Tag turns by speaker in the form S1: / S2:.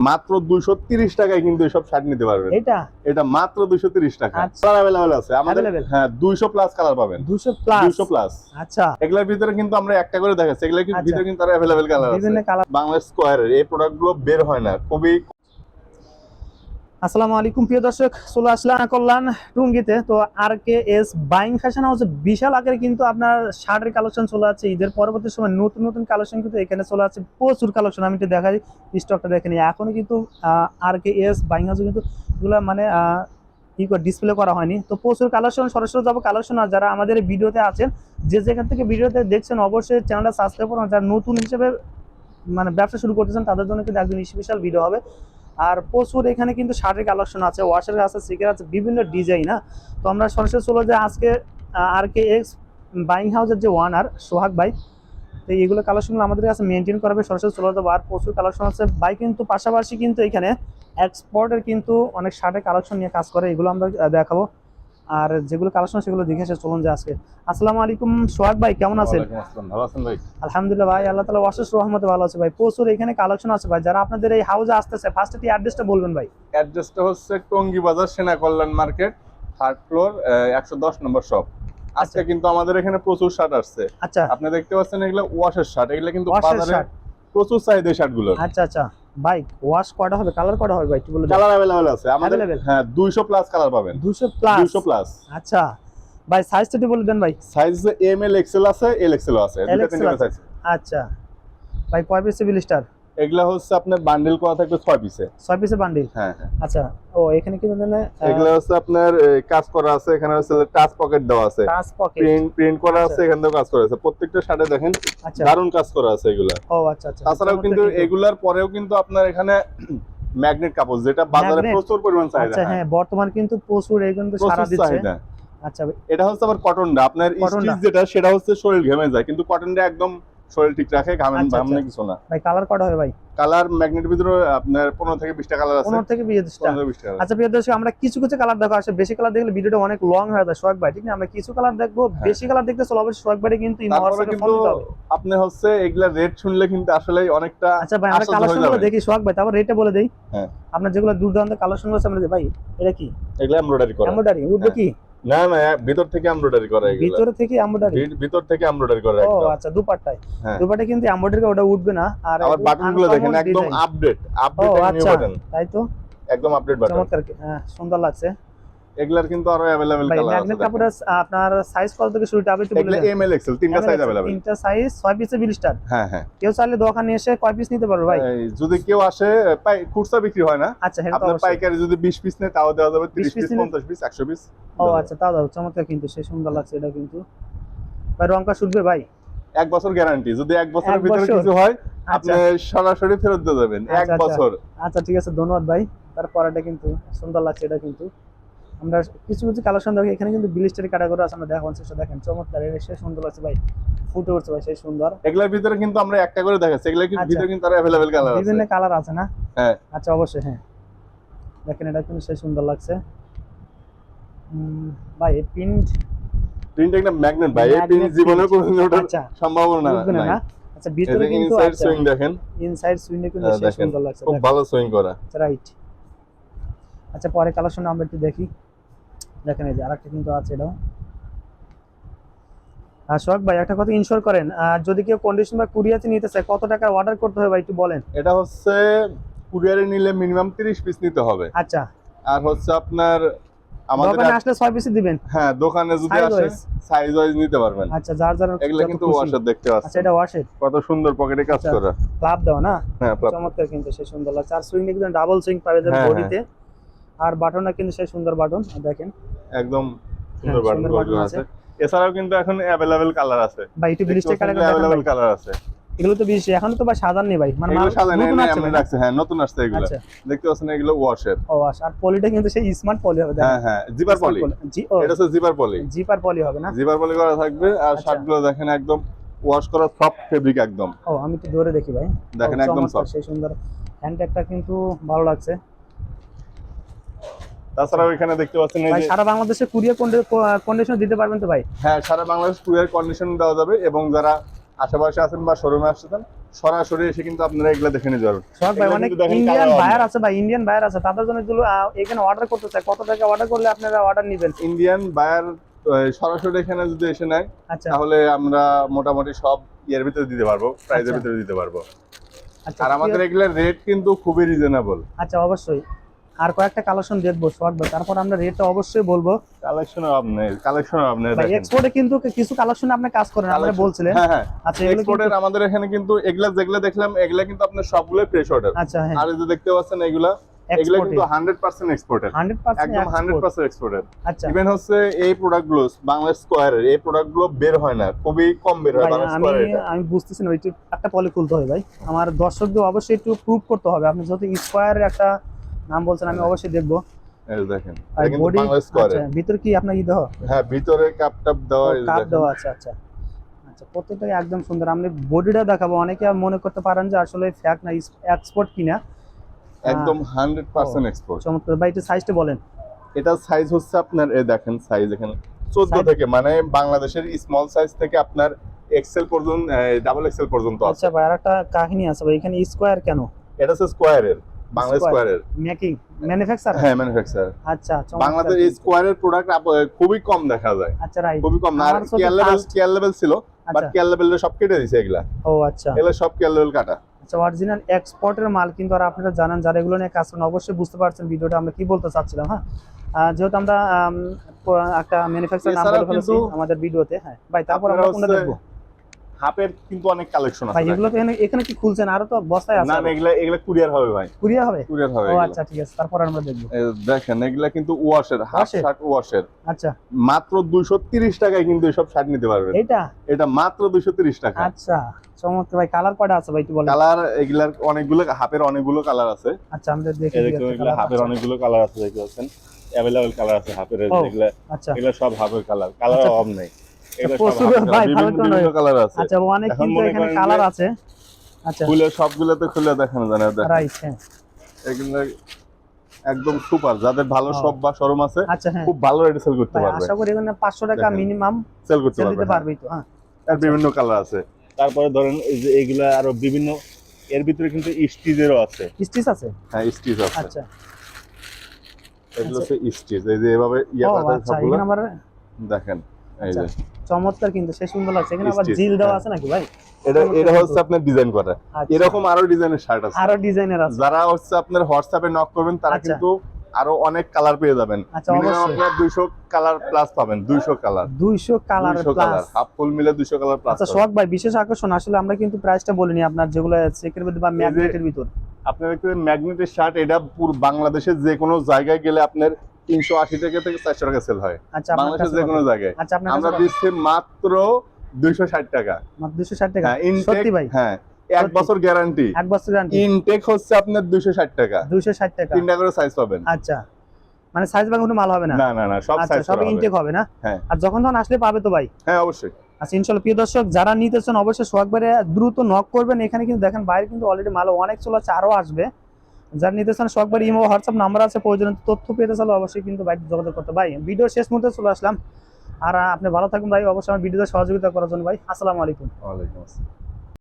S1: মাত্র দুইশো তিরিশ টাকায় কিন্তু এসব শার্ট নিতে পারবেন।
S2: এটা?
S1: এটা মাত্র দুইশো তিরিশ টাকা।
S2: আচ্ছা।
S1: কালার অ্যাভেলেবেল আছে। আমাদের হ্যাঁ দুইশো প্লাস কালার পাবেন।
S2: দুইশো প্লাস
S1: দুইশো প্লাস
S2: আচ্ছা।
S1: এগুলোর ভিতরে কিন্তু আমরা একটা করে দেখাচ্ছি। এগুলোর
S2: আচ্ছা।
S1: ভিতরে কিন্তু আরও অ্যাভেলেবেল কালার আছে। বাংলাদেশ স্কোয়ারের এই প্রোডাক্টগুলো বের হয় না। খুবই
S2: আসসালামু আলাইকুম, প্রিয় দর্শক। চলে আসলাম কল্যাণ টুঙ্গিতে। তো আর কে এস বাইং ফ্যাশন হাউসে বিশাল আকারে কিন্তু আপনার শার্টের কালেকশন চলে আছে ঈদের পরবর্তী সময় নতুন নতুন কালেকশন কিন্তু এখানে চলে আছে প্রচুর কালেকশন, আমি একটু দেখাই স্টকটা দেখে নিই। এখনও কিন্তু আর কে এস বাইং হাউসে কিন্তু এগুলো মানে ই করে ডিসপ্লে করা হয়নি। তো প্রচুর কালেকশন, সরাসরি যাব কালেকশন। আর যারা আমাদের ভিডিওতে আছেন, যে যেখান থেকে ভিডিওতে দেখছেন, অবশ্যই চ্যানেলটা সাবস্ক্রাইব করুন। যারা নতুন হিসেবে মানে ব্যবসা শুরু করতেছেন, তাদের জন্য কিন্তু একদম স্পেশাল ভিডিও হবে। আর প্রচুর এখানে কিন্তু শার্টের কালেকশন আছে ওয়াশের আছে সিকের আছে, বিভিন্ন ডিজাইন হ্যাঁ? তো আমরা সরাসরি চলো যে আজকে আর কে এক্স বাইং হাউসের যে ওয়ানার সোহাগ ভাই। তো এইগুলো কালেকশনগুলো আমাদের কাছে মেনটেন করাবে, সরাসরি চলে যাব। আর প্রচুর কালেকশন আছে। বাই কিন্তু পাশাপাশি কিন্তু এখানে এক্সপোর্টের কিন্তু অনেক শার্টের কালেকশন নিয়ে কাজ করে, এগুলো আমরা দেখাবো। আর যেগুলো কালেকশন সেগুলো দেখে এসে চলুন যে আজকে। আসসালামু আলাইকুম সোহাগ ভাই কেমন আছেন?
S1: আসসালাম, ভালো আছেন ভাই?
S2: আলহামদুলিল্লাহ ভাই আল্লাহ তালা অশেষ রহমতে ভালো আছে ভাই। প্রচুর এখানে কালেকশন আছে ভাই। যারা আপনাদের এই হাউসে আসতেছে ফার্স্টে কি অ্যাড্রেসটা বলবেন ভাই?
S1: অ্যাড্রেসটা হচ্ছে টঙ্গী বাজার সেনা কল্যাণ মার্কেট থার্ড ফ্লোর একশো দশ নম্বর শপ আজকে কিন্তু আমাদের এখানে প্রচুর শার্ট আসছে।
S2: আচ্ছা।
S1: আপনি দেখতে পাচ্ছেন এগুলো ওয়াশের শার্ট এগুলো কিন্তু বাজারে প্রচুর চাহিদা শার্টগুলো।
S2: আচ্ছা আচ্ছা। ভাই ওয়াশ কয়টা হবে কালার কয়টা হবে বাইক বলে
S1: কালার अवेलेबल আছে। আমাদের? হ্যাঁ দুইশো প্লাস কালার পাবেন।
S2: 200 প্লাস
S1: দুইশো প্লাস
S2: আচ্ছা। ভাই সাইজটা একটু বলে দেন ভাই।
S1: সাইজ এম এল এক্সেল আছে এল এক্সেল আছে দুটো তিনটা সাইজ
S2: আচ্ছা। ভাই কয় পিস স্টার
S1: এগুলা হচ্ছে আপনার বান্ডেল করা থাকবে ছয় পিসে
S2: ছয় পিসে বান্ডিল
S1: হ্যাঁ হ্যাঁ।
S2: আচ্ছা ও এখানে কিন্তু
S1: এগুলো হচ্ছে আপনার কাজ করা আছে এখানে হচ্ছে টাচ পকেট দেওয়া আছে।
S2: টাচ পকেট
S1: প্রিন্ট প্রিন্ট করা আছে
S2: আচ্ছা।
S1: এখান থেকে কাজ করা আছে। প্রত্যেকটা শার্টে দেখেন
S2: আচ্ছা।
S1: দারুণ কাজ করা আছে এগুলা।
S2: ও আচ্ছা আচ্ছা।
S1: তাছাড়াও কিন্তু এগুলার পরেও কিন্তু আপনার এখানে ম্যাগনেট কাপড় যেটা বাজারে প্রচুর পরিমাণ চাহিদা।
S2: আচ্ছা হ্যাঁ বর্তমান কিন্তু প্রচুর এই কিন্তু সারা দিচ্ছে। আচ্ছা
S1: এটা হচ্ছে আবার কটনটা আপনার স্টিচ যেটা সেটা হচ্ছে শরীর ঘেমে যায়। কিন্তু কটনটা একদম শরীর ঠিক রাখে ঘামে
S2: আচ্ছা,
S1: ঘামনে
S2: আচ্ছা।
S1: কিছু না
S2: ভাই কালার কয়টা হবে ভাই
S1: কালার ম্যাগনেট ভিতরে আপনার পনেরো থেকে বিশটা কালার আছে
S2: পনেরো থেকে বিশটা
S1: পনেরো বিশটা কালার
S2: আচ্ছা প্রিয় দর্শক আমরা কিছু কিছু কালার দেখো আসলে বেশি কালার দেখলে ভিডিওটা অনেক লং হয়ে যায় সোহাগ ভাই ঠিক না আমরা কিছু কালার দেখব
S1: হ্যাঁ।
S2: বেশি কালার দেখতে চলো অবশ্যই সোহাগ ভাই কিন্তু
S1: কিন্তু
S2: ফোন হবে
S1: আপনি হচ্ছে এগুলা রেট শুনলে কিন্তু আসলে অনেকটা
S2: আচ্ছা ভাই আমরা
S1: আশ্চর্য হয়ে
S2: কালেকশনগুলো
S1: যাবে।
S2: দেখি সোহাগ ভাই তারপর রেটটা বলে দেই
S1: হ্যাঁ।
S2: আপনার যেগুলো দুর্দান্ত কালেকশনগুলো আছে আমরা। ভাই এটা কি
S1: এগুলা এমব্রয়ডারি করা
S2: এমব্রয়ডারি উঠবে। কি
S1: না না ভিতর থেকে এমব্রয়ডারি করা এগুলা।
S2: ভিতরে থেকে এমব্রয়ডারি
S1: ভিতর থেকে এমব্রয়ডারি করা
S2: ও আচ্ছা দুপাট্টায়।
S1: হ্যাঁ।
S2: দুপাট্টা কিন্তু এমব্রয়ডারি ওটা উঠবে না। আর
S1: আমার
S2: একদম
S1: বাটনগুলো দেখেন একদম আপডেট আপডেট নিউ বাটন
S2: তাই তো?
S1: একদম আপডেট বাটন
S2: চমৎকার হ্যাঁ সুন্দর লাগছে।
S1: এগুলার কিন্তু আরো अवेलेबल
S2: ভাই
S1: কালার আছে
S2: ম্যাগনেট কাপড়ের আপনার সাইজ কত থেকে শুরুটা আপনি একটু বলে
S1: এগুলা
S2: দেন
S1: এম এল এক্সেল তিনটা সাইজ अवेलेबल
S2: তিনটা সাইজ ছয় পিসে বিল স্টার
S1: হ্যাঁ হ্যাঁ
S2: কেউ চাইলে দোকানে এসে কয় পিস নিতে পারবে ভাই
S1: এই, যদি কেউ আসে পাই খুচরা বিক্রি হয় না
S2: আচ্ছা হ্যাঁ তো
S1: আপনার
S2: অবশ্যই।
S1: পাইকারি যদি 20 পিস নেয় তাও দেওয়া যাবে 30
S2: 20
S1: পিস
S2: পিস নিলে-
S1: 50 পিস 100 পিস
S2: ও আচ্ছা তাও দাও চমৎকার কিন্তু সে সুন্দর লাগছে এটা কিন্তু ভাই রংটা শুটবে ভাই
S1: এক বছর গ্যারান্টি যদি এক বছরের
S2: এক
S1: ভিতরে
S2: বছর?
S1: কিছু হয় আপনি
S2: আচ্ছা
S1: সরাসরি ফেরত দিয়ে যাবেন এক
S2: আচ্ছা, আচ্ছা।
S1: বছর
S2: আচ্ছা ঠিক আছে ধন্যবাদ ভাই তারপর এটা কিন্তু সুন্দর লাগছে এটা কিন্তু আমরা কিছু কিছু কালেকশন দেখি এখানে কিন্তু বিলিস্টারি ক্যাটাগরি আছে আমরা দেখাবো সেটা দেখেন চমৎকার এটা সে সুন্দর লাগছে ভাই ফুটে উঠছে ভাই সেই সুন্দর
S1: এগুলার ভিতরে কিন্তু আমরা একটা করে দেখাচ্ছি এগুলা কিন্তু
S2: আচ্ছা।
S1: ভিতরে কিন্তু আরো अवेलेबल কালার আছে
S2: বিভিন্ন কালার আছে না
S1: হ্যাঁ।
S2: আচ্ছা অবশ্যই হ্যাঁ দেখেন এটা কিন্তু সেই সুন্দর লাগছে উম, ভাই প্রিন্ট
S1: প্রিন্ট একটা ম্যাগনেট ভাই এই
S2: Magnet
S1: প্রিন্ট জীবনে
S2: print।
S1: কোনো ওঠার
S2: আচ্ছা
S1: সম্ভাবনা
S2: বুঝবে না
S1: নাই
S2: না আচ্ছা ভিতরে
S1: এই
S2: কিন্তু
S1: ইনসাইড
S2: আচ্ছা
S1: সুইং দেখেন
S2: ইনসাইড সুইন্ডে কিন্তু
S1: হ্যাঁ,
S2: সেই
S1: দেখেন।
S2: সুন্দর লাগছে
S1: খুব ভালো সুইং করা
S2: রাইট আচ্ছা পরে কালেকশন আমরা একটু দেখি দেখেন এই যে আরেকটা কিন্তু আছে এটাও। আর সোহাগ ভাই একটা কথা ইনশোর করেন আর যদি কেউ কন্ডিশন বা কুরিয়াতে নিতে চায় কত টাকা অর্ডার করতে হবে ভাই একটু বলেন?
S1: এটা হচ্ছে কুরিয়ারে নিলে মিনিমাম 30 পিস নিতে হবে।
S2: আচ্ছা।
S1: আর হচ্ছে আপনার আমাদের
S2: দোকানে আসলে ছয় পিসি দিবেন?
S1: হ্যাঁ দোকানে যদি আসে সাইজ ওয়াইজ নিতে পারবেন।
S2: আচ্ছা যার যার
S1: এগুলা কিন্তু। ওয়াশার দেখতে
S2: আচ্ছা এটা ওয়াশের
S1: কত সুন্দর পকেটে কাজ
S2: আচ্ছা।
S1: করা।
S2: ক্লাব দেওয়া না?
S1: হ্যাঁ প্লাস
S2: চমৎকার কিন্তু সেই সুন্দর লাগছে। আর সুইং কিন্তু ডাবল সুইং পাবে
S1: হ্যাঁ,
S2: বডিতে আর বাটনটা কিন্তু সেই সুন্দর বাটন দেখেন।
S1: একদম
S2: হ্যাঁ, সুন্দর বাটন গর্জন
S1: আছে। এছাড়াও কিন্তু এখন अवेलेबल কালার আছে।
S2: ভাই একটু ব্লিস্টের কালার
S1: अवेलेबल কালার আছে।
S2: এগুলো তো বেশি এখন তো ভাই সাদা নেই ভাই। মানে
S1: এগুলো সাদা নেই
S2: এমনি
S1: রাখছে হ্যাঁ নতুন আসছে এগুলো।
S2: আচ্ছা।
S1: দেখতে পাচ্ছেন এগুলো ওয়াশের
S2: ওয়াশ আচ্ছা, আর পলিটা কিন্তু সেই স্মার্ট পলি হবে
S1: হ্যাঁ হ্যাঁ জিপার পলি এটা তো জিপার পলি
S2: জিপার পলি হবে না?
S1: জিপার পলি করা থাকবে আর
S2: আচ্ছা।
S1: শার্টগুলো দেখেন একদম ওয়াশ করা সব ফেব্রিক একদম।
S2: ও আমি তো ধরে দেখি ভাই।
S1: দেখেন একদম সব
S2: সেই সুন্দর। হ্যান্ডব্যাগটা কিন্তু ভালো লাগছে।
S1: তাছাড়াও এখানে দেখতে পাচ্ছেন এই যে
S2: সারা বাংলাদেশে কুরিয়ার কন্ডিশন দিতে পারবেন তো ভাই?
S1: হ্যাঁ সারা বাংলাদেশ কুরিয়ার কন্ডিশন দেওয়া যাবে এবং যারা আশেপাশে আছেন বা শোরুমে আসছেন সরাসরি এসে কিন্তু আপনারা এগুলা দেখে নিতে পারবেন
S2: সোহাগ ভাই অনেক ইন্ডিয়ান বায়ার আছে ভাই ইন্ডিয়ান বায়ার আছে। তাদের জন্য এগুলো এখানে অর্ডার করতে চায় কত টাকা অর্ডার করলে আপনারা অর্ডার নেবেন?
S1: ইন্ডিয়ান বায়ার সরাসরি এখানে যদি এসে নেয়
S2: আচ্ছা।
S1: তাহলে আমরা মোটামুটি সব ইয়ের ভিতরে দিতে পারব প্রাইজের
S2: আচ্ছা।
S1: ভিতরে দিতে পারব।
S2: আচ্ছা
S1: আর আমাদের এগুলোর রেট কিন্তু খুবই রিজনেবল
S2: আচ্ছা অবশ্যই। আর কয়েকটা কালেকশন দেখব ভাই তারপর আমরা রেটটা অবশ্যই বলব।
S1: কালেকশন আপনি কালেকশন আপনি
S2: ভাই এক্সপোর্টে কিন্তু কিছু কালেকশন আপনি কাজ করেন আপনি বলছিলেন।
S1: হ্যাঁ হ্যাঁ।
S2: আচ্ছা
S1: এক্সপোর্টের আমাদের এখানে কিন্তু এগুলা যেগুলা দেখলাম এগুলা কিন্তু আপনার সবগুলো ফ্রেশ অর্ডার
S2: আচ্ছা হ্যাঁ।
S1: আর এই যে দেখতে পাচ্ছেন এগুলা কিন্তু একদম
S2: আচ্ছা।
S1: ইভেন হচ্ছে এই বাংলা স্কোয়ারের বের হয় না খুবই কম বের হয় বাংলা
S2: আমি আমি বুঝতেছি না একটু একটা পলি খুলতে হবে ভাই। আমার দর্শকদের অবশ্যই একটু প্রুভ করতে হবে। আপনি যেহেতু স্কোয়ারের একটা নাম বলছেন আমি অবশ্যই দেখব।
S1: দেখেন
S2: আচ্ছা ভিতর কি আপনার ই দেওয়া
S1: হ্যাঁ ভিতরে কাপ টাপ দেওয়া
S2: কাপ
S1: দেখেন।
S2: দেওয়া আছে আচ্ছা। আচ্ছা প্রত্যেকটাই একদম সুন্দর। আমি বডিটা দেখাবো অনেকে মনে করতে পারেন যে আসলে ফ্যাক না এক্সপোর্ট কিনা।
S1: একদম হান্ড্রেড পার্সেন্ট এক্সপোর্ট
S2: চমৎকার। ভাই সাইজটা বলেন।
S1: এটা সাইজ হচ্ছে আপনার দেখেন সাইজ এখানে থেকে মানে বাংলাদেশের স্মল সাইজ থেকে আপনার এক্সেল পর্যন্ত ডাবল এক্সেল পর্যন্ত আছে।
S2: আচ্ছা ভাই কাহিনী আছে ভাই এখানে স্কোয়ার কেন?
S1: এটা হচ্ছে স্কোয়ারের বাংলা। স্কোয়ারের
S2: মেকিং ম্যানুফ্যাকচার
S1: হ্যাঁ ম্যানুফ্যাকচার
S2: আচ্ছা
S1: বাংলাদেশ এই। স্কোয়ারের প্রোডাক্ট খুবই কম দেখা যায়।
S2: আচ্ছা রাইট
S1: খুবই কম না আর কেয়ার লেভেল কেয়ার লেভেল ছিল বাট
S2: আচ্ছা।
S1: কেয়ার লেভেল সব কেটে দিছে এগুলা।
S2: ও আচ্ছা।
S1: এগুলো সব কেয়ার লেভেল কাটা।
S2: আচ্ছা অরিজিনাল এক্সপোর্টের মাল কিন্তু আর আপনারা জানেন যারা এগুলো নিয়ে কাজ করেন অবশ্যই বুঝতে পারছেন ভিডিওটা আমরা কি বলতে চাচ্ছিলাম হ্যাঁ? যেহেতু আমরা আম, একটা ম্যানুফ্যাকচার নাম
S1: এছাড়াও
S2: বলে ফেলেছি আমাদের ভিডিওতে হ্যাঁ। ভাই তারপর আমরা কোনটা দেখব?
S1: হাফের কিন্তু অনেক কালেকশন
S2: ভাই এগুলো তো এখানে এখানে কি খুলছেন? আরও তো বস্তায় আছে
S1: না এগুলা এগুলা কুরিয়ার হবে ভাই।
S2: কুরিয়া হবে?
S1: কুরিয়ার হবে
S2: ও আচ্ছা ঠিক আছে। তারপর আমরা দেখব।
S1: দেখেন এগুলা কিন্তু ওয়াশের হাফ শার্ট ওয়াশের
S2: আচ্ছা।
S1: মাত্র দুইশো তিরিশ টাকায় কিন্তু এসব শার্ট নিতে পারবেন।
S2: এইটা
S1: এটা মাত্র দুইশো তিরিশ টাকা।
S2: আচ্ছা চমৎকার ভাই কালার কয়টা আছে ভাই একটু বলেন।
S1: কালার এগুলার অনেকগুলো হাফের অনেকগুলো কালার আছে।
S2: আচ্ছা আমরা দেখে
S1: এগুলা হাফের অনেকগুলো কালার আছে দেখতে পাচ্ছেন। অ্যাভেলেবল কালার আছে হাফের এগুলা
S2: আচ্ছা।
S1: এগুলা সব হাফের কালার কালার
S2: আচ্ছা।
S1: অভাব নেই। বিভিন্ন কালার আছে।
S2: আচ্ছা অনেক কিন্তু এখানে কালার আছে। আচ্ছা।
S1: খুলে সবগুলোতে খুলে দেখানো যায় না
S2: রাইট হ্যাঁ।
S1: এগুলো একদম সুপার। যাদের ভালো
S2: ও।
S1: বা শোরুম আছে
S2: আচ্ছা
S1: খুব ভালো রেটে সেল করতে পারবে।
S2: আশা করি এখানে পাঁচশো টাকা মিনিমাম
S1: সেল করতে
S2: সেল
S1: পারবে
S2: দিতে। পারবেই তো হ্যাঁ।
S1: আর বিভিন্ন কালার আছে। তারপরে ধরেন এই যে এইগুলা আরও বিভিন্ন এর ভিতরে কিন্তু স্টিজেরও আছে। হ্যাঁ স্টিজ আছে।
S2: আচ্ছা।
S1: এগুলো হচ্ছে এই যে এভাবে ইয়ে পাতা
S2: আচ্ছা
S1: সবগুলো। দেখেন।
S2: আচ্ছা। চমৎকার কিন্তু সে সুন্দর লাগছে। এখানে আবার জিল দেওয়া
S1: হ্যাঁ।
S2: আছে নাকি ভাই?
S1: এটা এটা হচ্ছে আপনার ডিজাইন করা।
S2: আচ্ছা।
S1: এরকম আরও ডিজাইনের শার্ট আছে।
S2: আরও ডিজাইনের আছে।
S1: যারা হচ্ছে আপনার হোয়াটসঅ্যাপে নক করবেন তারা
S2: আচ্ছা।
S1: কিন্তু আরও অনেক কালার পেয়ে যাবেন।
S2: আচ্ছা।
S1: আপনার 200 কালার প্লাস পাবেন 200 কালার
S2: দুইশো কালার
S1: হাফ ফুল মিলে 200 কালার প্লাস
S2: আচ্ছা ভাই বিশেষ আকর্ষণ আসলে আমরা কিন্তু প্রাইসটা বলিনি আপনার যেগুলো চেকের ভিতর বা ম্যাগনেটের ভিতর।
S1: আপনার ম্যাগনেটের শার্ট এটা পুরো বাংলাদেশের যে কোনো জায়গায় গেলে আপনার 380 টাকা থেকে 400 টাকা সেল হয়।
S2: আচ্ছা
S1: বাংলাদেশের যে কোনো জায়গায়।
S2: আচ্ছা
S1: আমরা দিচ্ছি মাত্র 260 টাকা।
S2: মাত্র দুশো ষাট টাকা?
S1: হ্যাঁ
S2: সত্যি ভাই?
S1: হ্যাঁ এক বছর গ্যারান্টি
S2: এক বছর গ্যারান্টি
S1: ইনটেক হচ্ছে আপনার 260 টাকা।
S2: দুইশো ষাট টাকা।
S1: তিনটা করে সাইজ পাবেন।
S2: আচ্ছা। মানে সাইজ ভাগ কোনো মাল হবে না?
S1: না না না সব
S2: আচ্ছা
S1: সাইজ
S2: সব ইনটেক হবে না?
S1: হ্যাঁ।
S2: আর যখন তখন আসলে পাবে তো ভাই?
S1: হ্যাঁ অবশ্যই।
S2: আচ্ছা ইনশাল্লাহ প্রিয় দর্শক যারা নিতেছেন অবশ্যই সোহাগবারে দ্রুত নক করবেন। এখানে কিন্তু দেখেন বাইরে কিন্তু অলরেডি মাল অনেক চলে আছে আরও আসবে। যারা নির্দেশনা সোহাগবাড়ি ইমো, হোয়াটসঅ্যাপ নাম্বার আছে, প্রয়োজনীয় তথ্য পেতে চাইলে অবশ্যই কিন্তু বাইক যোগাযোগ করতে ভাই ভিডিও শেষ মুহূর্তে চলে আসলাম। আর আপনি ভালো থাকুন ভাই। অবশ্যই আমার ভিডিওতে সহযোগিতা করার জন্য ভাই। আসসালামু আলাইকুম।
S1: ওয়ালাইকুম আসসালাম।